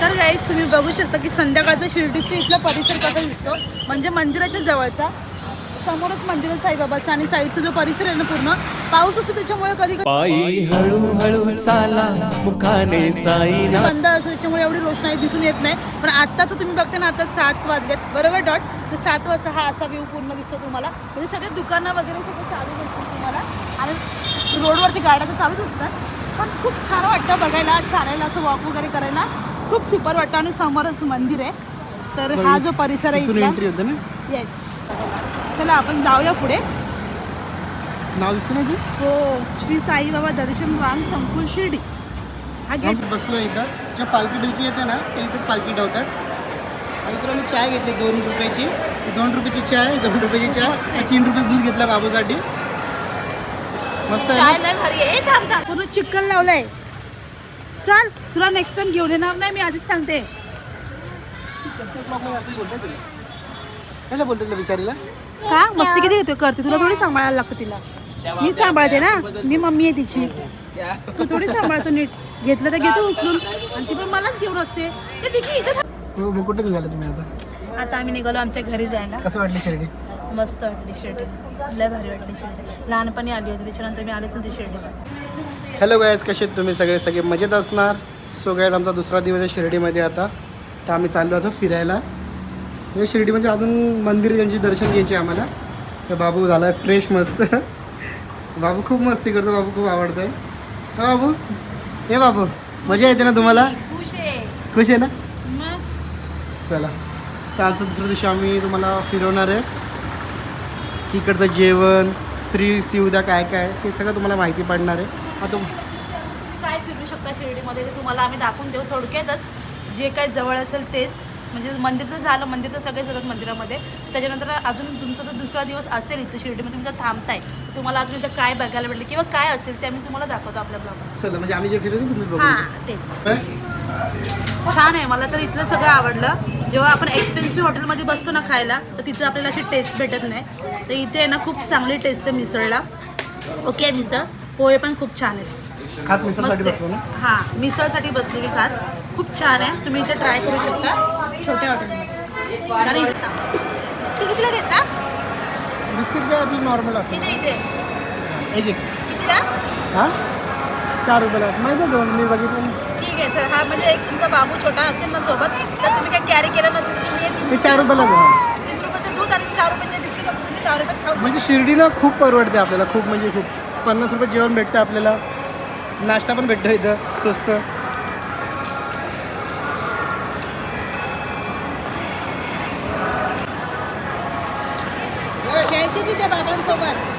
तर गाईस तुम्ही बघू शकता की संध्याकाळचा शिर्डीचा इथला परिसर कसा दिसतो. म्हणजे मंदिराच्या जवळचा समोरच मंदिर साईबाबाचा आणि साईडचा जो परिसर आहे ना पूर्ण पाऊस असतो त्याच्यामुळे कधी कधी पायी हळूहळू चाला मुखाने साईना. बंद असतो त्याच्यामुळे एवढी रोषणाई दिसून येत नाही. पण आता तर तुम्ही बघता ना आता सात वाजलेत. बरोबर डॉट तर सात वाजता हा असा व्ह्यू पूर्ण दिसतो तुम्हाला. म्हणजे सगळे दुकानं वगैरे सगळं चालू दिसतील तुम्हाला. आणि रोडवरती गाड्या तर चालूच असतात. पण खूप छान वाटतं बघायला चालायला असं वॉक वगैरे करायला. खूप सुपर वाटतं आणि समोरच मंदिर आहे. तर हा जो परिसर आहे एंट्री होते ना? येस चला आपण जाऊया पुढे. नाव दिसतं ना हो श्री साईबाबा दर्शन राम संकुल शिर्डी. हा गेट बसलो इथं. ज्या पालखी बिलकी येते ना ते इथेच पालखी ठेवतात. आणि इकडे आम्ही चाय घेतली दोन रुपयाची. दोन रुपयाची चाय दोन रुपयाची. चाय तीन रुपये दूध घेतला बाबूसाठी. मस्त आहे चाय? लय भारी आहे. पूर्ण चिकन लावलंय. चल तुला नेक्स्ट टाइम घेऊन येणार नाही मी आधीच सांगते. कसं बोलतात तुला बिचारीला? का? मस्ती किती येतो करते. तुला थोडी सांभाळायला लागतं तिला. मी सांभाळते ना. मी मम्मी आहे तिची. तू थोडी सांभाळतो नीट. घेतलं तर घेतो उचलून. आणि ती पण मलाच घेऊन असते. इथं थांब. हो मग कुठे निघाले तुम्ही आता? आता आम्ही निघालो आमच्या घरी जायला. कसं वाटली शिर्डी? मस्त वाटली शिर्डी. लय भारी वाटली शिर्डी. लहानपणी आली होती त्याच्यानंतर मी आलेच नव्हती शिर्डीला. हॅलो गायज कसे आहेत तुम्ही सगळे? सगळे मजेत असणार? सो गायज आमचा दुसरा दिवस आहे शिर्डीमध्ये आता. तर आम्ही चाललो होतो फिरायला. म्हणजे शिर्डी म्हणजे अजून मंदिर त्यांची दर्शन घ्यायचे आम्हाला. तर बाबू झाला आहे फ्रेश मस्त. बाबू खूप मस्ती करतो बाबू खूप आवडतं आहे हा बाबू. हे बाबू. मजा येते ना तुम्हाला? खुश आहे. खुश आहे ना? चला. तर आजचं दुसऱ्या दिवशी आम्ही तुम्हाला फिरवणार आहे. इकडचं जेवण फ्री सुविधा काय काय ते सगळं तुम्हाला माहिती पडणार आहे. आता काय फिरू शकता शिर्डीमध्ये? ते तुम्हाला आम्ही दाखवून देऊ. थोडक्यातच जे काय जवळ असेल तेच. म्हणजे मंदिर तर झालं मंदिर तर सगळेच जातात मंदिरामध्ये. त्याच्यानंतर अजून तुमचा जर दुसरा दिवस असेल इथं शिर्डीमध्ये. तुमचं थांबताय. तुम्हाला अजून इथं काय बघायला भेटलं किंवा काय असेल ते आम्ही तुम्हाला दाखवतो आपल्या ब्लॉगमध्ये चला म्हणजे आम्ही जे फिरवतो तुम्ही बघू हां तेच? छान आहे. मला तर इथलं सगळं आवडलं. जेव्हा आपण एक्सपेन्सिव्ह हॉटेलमध्ये बसतो ना खायला तर तिथं आपल्याला अशी टेस्ट भेटत नाही. तर इथे आहे ना खूप चांगली टेस्ट आहे मिसळला. ओके मिसळ. पोहे पण खूप छान आहेत. खास मिसळसाठी बसलो ना? हां मिसळसाठी बसलेली खास. खूप छान आहे. तुम्ही इथे ट्राय करू शकता. छोट्या हॉटेलमध्ये बिस्किट कितीला घेता बिस्किट काय आपली नॉर्मल असते इथे इथे. एक एक. कितीला? हां? चार रुपयाला माहिती दोन मी बघितलं. ठीक आहे तर हा म्हणजे एक तुमचा बाबू छोटा असेल ना सोबत तर तुम्ही काय कॅरी केलं नसेल तर तुम्ही हे तीन ते चार रुपयाला रुपयाचं- तीन रुपयाचं दूध आणि चार रुपयाचे बिस्किट असं तुम्ही दहा रुपयात खाऊ शकता. म्हणजे शिर्डीला खूप परवडते आपल्याला. खूप म्हणजे खूप. पन्नास रुपये जेवण भेटतं आपल्याला. नाश्ता पण भेटतो इथं स्वस्त. खेळते तिथे बाबांसोबत.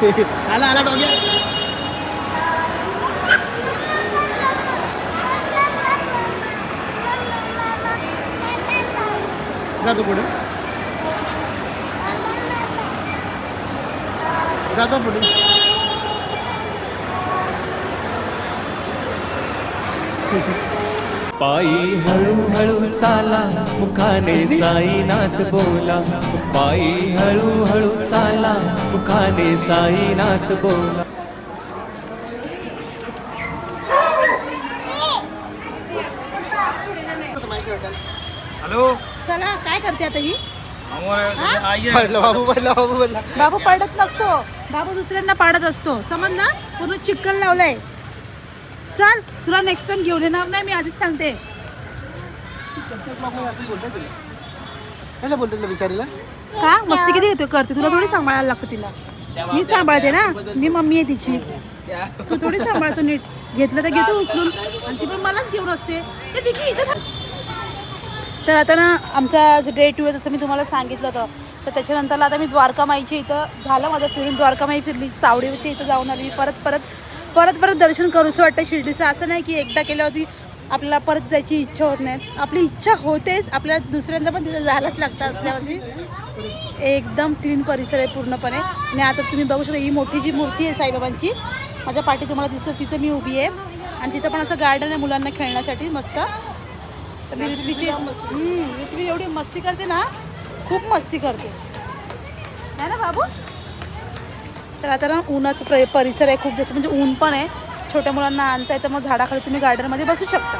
आला आला डॉग्या जातो पुढे. जातो पुढे. ठीक आहे पायी हळूहळू चाला मुखाने साईनाथ बोला. पायी हळूहळू चाला मुखाने साईनाथ बोला. हॅलो? चला काय करते आता ही? पडला बाबू पडला बाबू पडला बाबू पडत नसतो. बाबू दुसऱ्यांना पाडत असतो. समज ना पूर्ण चिकन लावलंय. चल तुला नेक्स्ट टाइम घेऊन येणार नाही मी आधीच सांगते. तुला बिचारीला? का? मस्ती किती येतो करते. तुला थोडी सांभाळायला लागतं तिला. मी सांभाळते ना. मी मम्मी आहे तिची. तू थोडी सांभाळतो नीट. घेतलं तर घेतो उचलून. आणि ती पण मलाच घेऊन असते. इथं थांब. तर आता ना आमचा जे डे टू आहे जसं मी तुम्हाला सांगितलं होतं. तर त्याच्यानंतरला आता मी द्वारकामाईच्या इथं झालं. माझं फिरून द्वारकामाई फिरली. चावडीच्या इथं जाऊन आली. मी परत परत परत परत दर्शन करूसं वाटतं शिर्डीचं. असं नाही की एकदा केल्यावरती आपल्याला परत जायची इच्छा होत नाही. आपली इच्छा होतेच आपल्याला दुसऱ्यांदा पण तिथं जायलाच लागतं असल्यावरती. एकदम क्लीन परिसर आहे पूर्णपणे. आणि आता तुम्ही बघू शकता ही मोठी जी मूर्ती आहे साईबाबांची माझ्या पाठी तुम्हाला दिसत तिथं मी उभी आहे. आणि तिथं पण असं गार्डन आहे मुलांना खेळण्यासाठी मस्त. तर मी ऋत्वीची हम्म, ऋत्वी एवढी मस्ती करते ना खूप मस्ती करते. नाही ना बाबू? तर आता ना उन्हाचं प्र परिसर आहे खूप जास्त. म्हणजे ऊन पण आहे. छोट्या मुलांना आणता येतं मग झाडाखाली तुम्ही गार्डनमध्ये बसू शकता.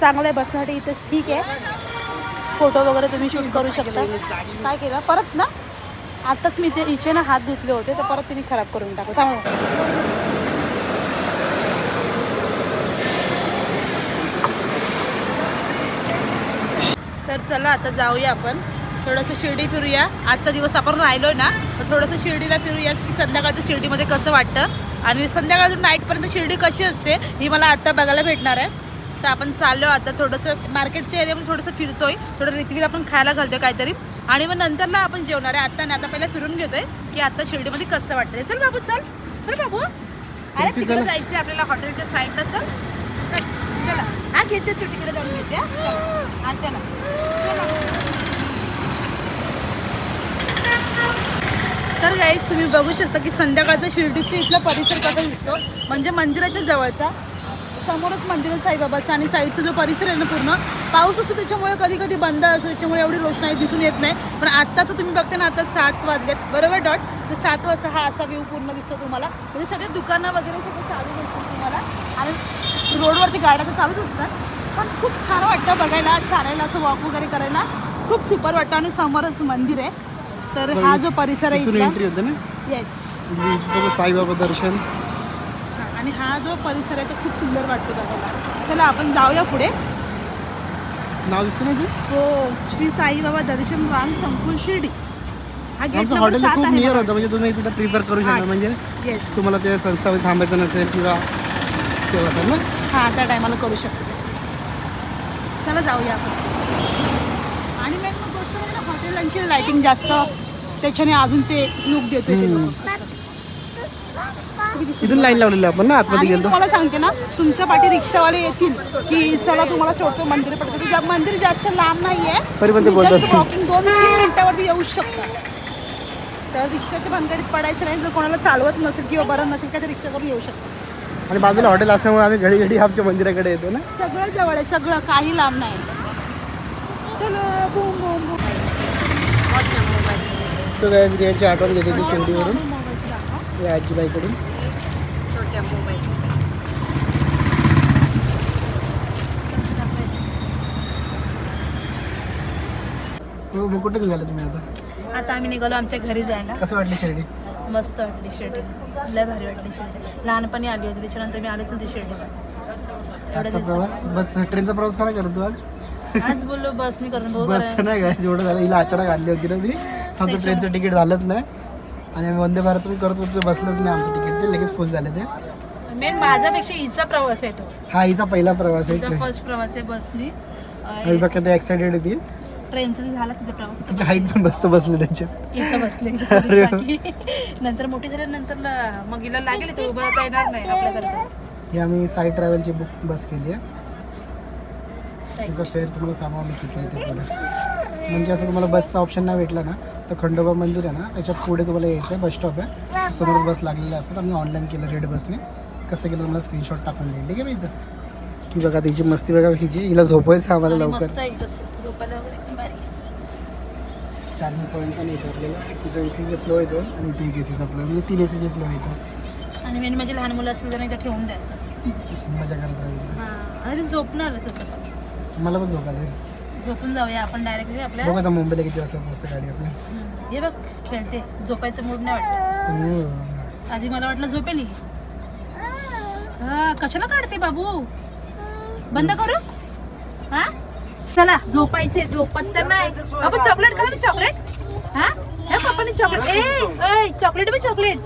चांगलं आहे बसण्यासाठी इथं ठीक आहे. फोटो वगैरे तुम्ही शूट करू शकता. काय केलं? परत ना? आताच मी ते इचे ना हात धुतले होते तर परत तिने खराब करून टाकलं. थांबा तर चला आता जाऊया आपण. थोडंसं शिर्डी फिरूया. आजचा दिवस आपण राहिलोय ना तर थोडंसं शिर्डीला फिरूया की संध्याकाळचं शिर्डीमध्ये कसं वाटतं. आणि संध्याकाळचं नाईटपर्यंत शिर्डी कशी असते ही मला आता बघायला भेटणार आहे. तर आपण चाललो आता थोडंसं मार्केटच्या एरियामध्ये थोडंसं फिरतोय. थोडं रिथवीला आपण खायला घालतोय काहीतरी. आणि मग नंतरला आपण जेवणार आहे. आता नाही आता पहिला फिरून घेतोय की आता शिर्डीमध्ये कसं वाटतंय. चल बाबू चल. चल बाबू. अरे तिकडे जायचं आपल्याला हॉटेलच्या साईडला चल. चल चला. हा घेते तू तिकडे जाऊन घेते. हा? चला. हा चला. तर गाईज तुम्ही बघू शकता की संध्याकाळचा शिर्डीचा इथला परिसर कसा दिसतो. म्हणजे मंदिराच्या जवळचा. समोरच मंदिर आहे आणि साईडचा जो परिसर आहे ना पूर्ण पाऊस असतो त्याच्यामुळे कधी कधी बंद असतो त्याच्यामुळे एवढी रोषणाई दिसून येत नाही. पण आत्ता तर तुम्ही बघता ना आता सात वाजलेत. बरोबर डॉट तर सात वाजता हा असा व्ह्यू पूर्ण दिसतो तुम्हाला. म्हणजे सगळे दुकानं वगैरे सगळं चालू असतात तुम्हाला. आणि रोडवरती गाड्या तर चालूच असतात. पण खूप छान वाटतं बघायला चालायला असं वॉक वगैरे करायला. खूप सुपर वाटतं आणि समोरच मंदिर आहे. तर हा जो परिसर आहे इथून एंट्री होते ना? येस इथं साईबाबा दर्शन. आणि हा जो परिसर आहे तो खूप सुंदर वाटतो बघायला. चला आपण जाऊया पुढे. नाव दिसतं ना ते हो श्री साईबाबा दर्शन राम संकुल शिर्डी. हा गेट आमचं नंबर हॉटेल सात खूप नियर बघा. होतं म्हणजे तुम्ही तिथं प्रिपेअर करू शकता आठ. म्हणजे येस तुम्हाला त्या संस्थामध्ये थांबायचं नसेल किंवा तेव्हा तर ना? हा त्या टायमाला करू शकतो. चला जाऊया आपण आणि मेन मग गोष्ट म्हणजे ना लाइटिंग जास्त त्याच्याने अजून ते लुक देतोय ते इथून लाईन लावलेली आपण ना आतमध्ये आणि मी गेलो. तुम्हाला सांगते ना तुमच्या पाठी रिक्षावाले येतील की चला तुम्हाला सोडतो मंदिर पडतं. मंदिर जास्त लांब नाहीये तरी पण ते तुम्ही बोलतात. just walking दोन तीन मिनिटावरती येऊ शकता. तर रिक्षाच्या भानगडीत पडायचं नाही जर कोणाला चालवत नसेल किंवा बरं नसेल का तर रिक्षा करून येऊ शकता. आणि बाजूला हॉटेल असल्यामुळे आम्ही घडी घडी आमच्या मंदिराकडे येतो ना. सगळं जवळ आहे सगळं काही लांब नाही. चलो बूम बूम बूम. सो काय यांची आठवण घेते ती शिर्डीवरून या आजीबाईकडून हो मग कुठे निघाले तुम्ही आता? आता आम्ही निघालो आमच्या घरी जायला. कसं वाटली शिर्डी? मस्त वाटली शिर्डी. लय भारी वाटली शिर्डी. लहानपणी आली होती त्याच्यानंतर मी आलेच नव्हती शिर्डीला. आजचा प्रवास? बस ट्रेनचा प्रवास करा करतो आज? आज बोललो करून बसचं नाही काय जेवढं झालं. हिला अचानक आणली होती ना मी. आमचं ट्रेनचं तिकीट झालंच नाही. आणि आम्ही वंदे भारतून करत होतो बसलंच नाही आमचं तिकीट ते. लगेच फुल झाले ते. मेन माझ्यापेक्षा हिचा प्रवास आहे तो. हा हिचा पहिला प्रवास आहे हिचा फर्स्ट प्रवास आहे बसनी. बघा ते एक्साइटेड होती. ट्रेनचा झाला तिथे प्रवास. तिची हाईट पण मस्त बसली त्याच्यात. इथं बसले. अरे. नंतर मोठी झाल्यानंतर ला- मग हिला लागेल ते उभं राहता येणार नाही आपल्याकडे ही आम्ही साई ट्रॅव्हलची बुक बस केली आहे. तिचा फेअर तुम्हाला सांगा मी किती आहे ते पुढे. म्हणजे असं तुम्हाला बसचा ऑप्शन नाही भेटला ना तर खंडोबा मंदिर आहे ना त्याच्या पुढे तुम्हाला यायचं आहे बस स्टॉप आहे. समोर बस लागलेली असतात आम्ही ऑनलाईन केलं रेड बसने कसं केलं तुम्हाला स्क्रीनशॉट टाकून देईल ठीक आहे मी इथं. ही बघा तिची मस्ती बघा हिची हिला झोपायचं आम्हाला लवकर. चार्जिंग पॉईंट पण येतो आपल्याला. तिथं ए सीचे फ्लो येतो आणि इथे एक ए सीचा फ्लो म्हणजे तीन ए सीचे फ्लो येतो आणि मेन म्हणजे लहान मुलं असली तर इथं ठेवून द्यायचं. मजा करत राहील झोपणार तसं मला पण झोपायला झोपून जाऊया आपण डायरेक्टली आपल्या. बघा आता मुंबईला किती वाजता पोहोचते गाडी आपली. हे बघ खेळते. झोपायचं मूड नाही वाटत. हम्म. आधी मला वाटलं झोपेल. ही. हा कशाला काढते बाबू? बंद करू? हा? चला झोपायचे झोपत तर नाही. बाबू चॉकलेट खा ना चॉकलेट हा? हे पप्पाने chocolate A A chocolate B chocolate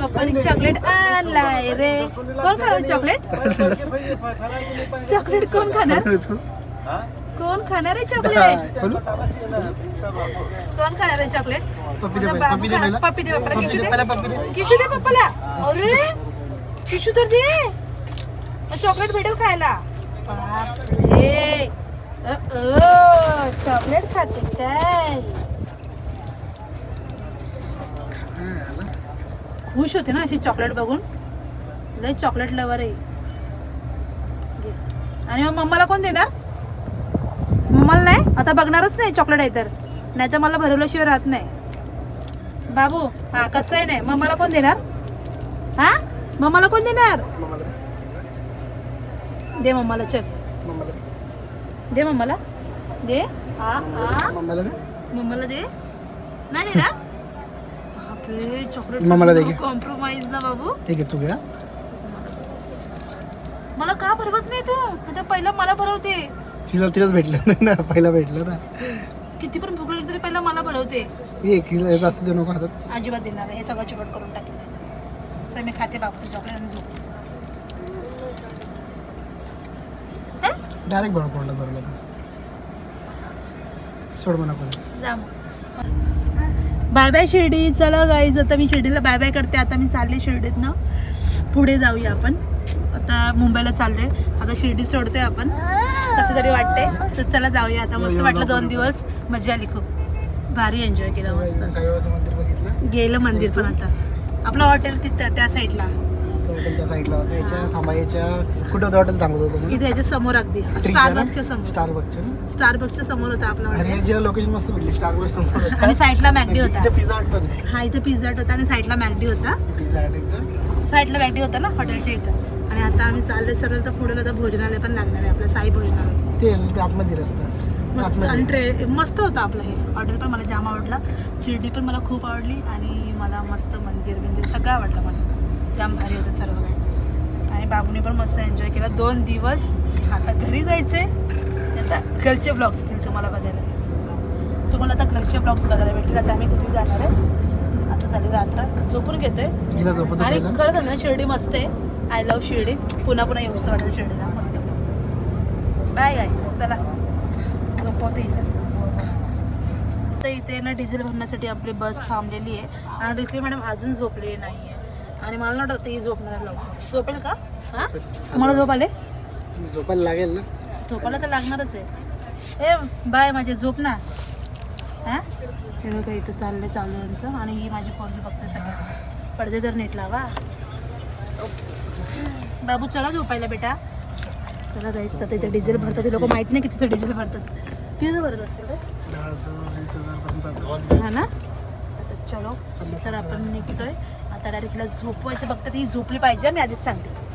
पप्पाने चॉकलेट आणलाय रे. कोण खाणार चॉकलेट चॉकलेट कोण खाणार? तू. कोण खाणार आहे चॉकलेट कोण? खाणार आहे चॉकलेट पप्पी दे पप्पी किशू दे. किशू दे पप्पाला. अरे तर दे. चॉकलेट भेटेल खायला. बापरे. चॉकलेट खाते काय? खुश होते ना अशी चॉकलेट बघून. लय चॉकलेट लवर आहे. आणि मग मम्माला कोण देणार? मम्माला नाही? आता बघणारच नाही चॉकलेट आहे तर. नाही तर मला भरवल्याशिवाय राहत नाही. बाबू हा कसं आहे नाही? मम्माला कोण देणार? हा? मम्माला कोण देणार? दे मम्माला चल. दे मम्माला. दे. हा हा. मम्माला दे. नाही देणार? बापरे चॉकलेट. कॉम्प्रोमाइज ना बाबू. ठीक आहे तू घ्या मला का भरवत नाही तू? आता पहिला मला भरवते. तिला तिलाच भेटलं नाही ना पहिला भेटलं ना. किती पण भूक लागली तरी पहिला मला भरवते ये जास्त देऊ नको हातात अजिबात देणार नाही. हे सगळं चिवट करून टाकेल चल मी खाते बाबू चॉकलेट आणि झोप. डायरेक्ट बरोबर तोंडात बरोबर सोड म्हणा कोणी. जा बाय बाय शिर्डी चला गाईज आता मी शिर्डीला बाय बाय करते आता मी चालले शिर्डीत ना पुढे जाऊया आपण. आता मुंबईला चाललोय. आता शिर्डी सोडतोय आपण. कसं तरी वाटते. तर चला जाऊया आता. मस्त वाटलं दोन दिवस. मजा आली खूप. भारी एन्जॉय केलं मस्त. गेलं मंदिर पण आता. आपलं हॉटेल तिथं त्या साईडला हॉटेल त्या साईडला होतं. याच्या थांबायच्या कुठं होतं हॉटेल थांबत होतं इथे याच्या समोर अगदी. स्टारबक्सच्या समोर. स्टारबक्सच्या ना स्टारबक्सच्या समोर होता आपला अरे हॉटेल याची लोकेशन मस्त भेटली. स्टारबक्स समोर होतं. आणि साईडला मॅगडी होता इथे पिझ्झा हट पण आहे. हा इथे पिझ्झा होता आणि साईडला मॅगडी होता. पिझ्झा हट इथं. साईडला मॅगडी होता ना हॉटेलच्या इथं. आणि आता आम्ही चाललोय सरळ तर पुढे आता भोजनालय पण लागणार आहे आपलं साई भोजनालय. ते ते आतमध्ये रस्ता. मस्त आणि ट्रे मस्त होतं आपलं हे. हॉटेल पण मला जाम आवडलं. शिर्डी पण मला खूप आवडली आणि मला मस्त मंदिर बिंदिर सगळं आवडलं मला. जाम भारी होतं सर्व काही. आणि बाबूने पण मस्त एन्जॉय केला. दोन दिवस आता घरी जायचे आता घरचे ब्लॉग्स येतील तुम्हाला बघायला. तुम्हाला आता घरचे ब्लॉग्स बघायला भेटतील. आता आम्ही घरी जाणार आहे. झाली रात्र. झोपून हिला झोपत आणि होती. ना खरं सांग ना शिर्डी मस्त आहे. I love Shirdi. पुन्हा पुन्हा येऊच वाटतं शिर्डीला. मस्त. बाय गाईस चला. झोपवते इथे तर इथे ना डिझेल भरण्यासाठी आपली बस थांबलेली आहे. आणि डिझेल मॅडम अजून झोपलेली नाही आहे आणि मला नाही वाटत ही झोपणार आहे. लवकर झोपेल का? हां? मला झोप आले झोपायला लागेल ना? झोपायला तर लागणारच आहे. ए बाय माझे. झोप ना. हां? हे बघा इथं चाललं चालू यांचं आणि ही माझी पोरगी बघते सगळ्या. पडदे तर नीट लावा. बाबू चला झोपायला बेटा. चला जायचं तर तिथे डिझेल भरतात. ते लोक माहीत नाही की तिथे डिझेल भरतात. किती भरत असेल हा ना? चलो. सर आपण निघतोय. आता डायरेक्टला झोपवायचं बघतात ही झोपली पाहिजे मी आधीच सांगते.